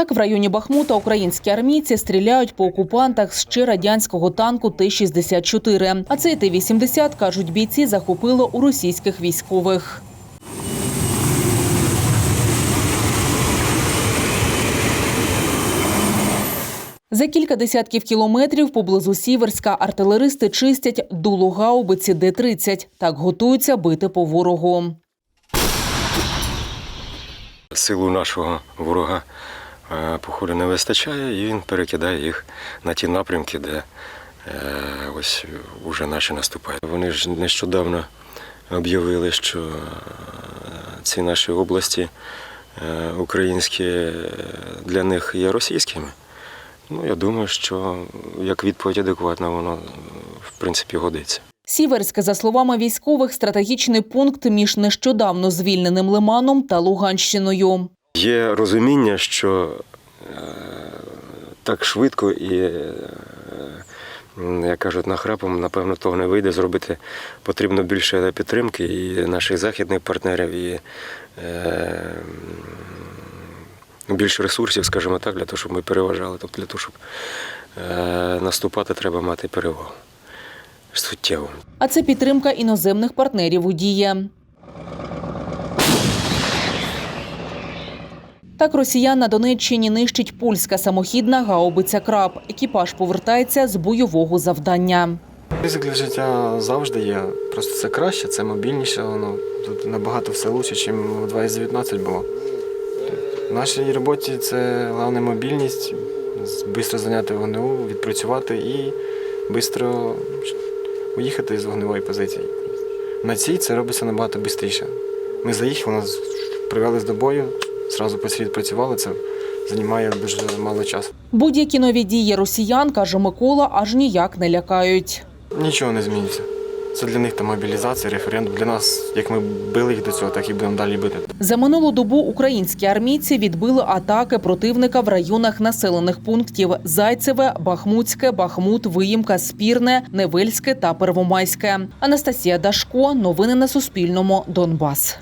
Так, в районі Бахмута українські армійці стріляють по окупантах з ще радянського танку Т-64. А цей Т-80, кажуть бійці, захопило у російських військових. За кілька десятків кілометрів поблизу Сіверська артилеристи чистять дуло гаубиці Д-30. Так готуються бити по ворогу. Силу нашого ворога походу не вистачає, і він перекидає їх на ті напрямки, де е, ось уже наші наступають. Вони ж нещодавно об'явили, що е, ці наші області е, українські для них є російськими. Ну, я думаю, що як відповідь адекватна, воно в принципі годиться. Сіверськ, за словами військових, стратегічний пункт між нещодавно звільненим Лиманом та Луганщиною. Є розуміння, що е, так швидко і, е, як кажуть, нахрапом, напевно, того не вийде зробити. Потрібно більше підтримки і наших західних партнерів, і е, більше ресурсів, скажімо так, для того, щоб ми переважали. Тобто для того, щоб наступати, треба мати перевагу. Суттєво. А це підтримка іноземних партнерів у дії. Так росіян на Донеччині нищить польська самохідна гаубиця краб. Екіпаж повертається з бойового завдання. Ризик для життя завжди є. Просто це краще, це мобільніше, воно тут набагато все лучше, ніж в 2019 було. В нашій роботі це головне мобільність, швидко зайняти вогневу, відпрацювати і швидко уїхати з вогневої позиції. На цій це робиться набагато швидше. Ми заїхали, нас привели з до бою, одразу посеред відпрацювали, це займає дуже мало часу. Будь-які нові дії росіян, каже Микола, аж ніяк не лякають. Нічого не зміниться. Це для них там мобілізація, референдум. Для нас, як ми били їх до цього, так і будемо далі бити. За минулу добу українські армійці відбили атаки противника в районах населених пунктів Зайцеве, Бахмутське, Бахмут, Виїмка, Спірне, Невельське та Первомайське. Анастасія Дашко. Новини на Суспільному. Донбас.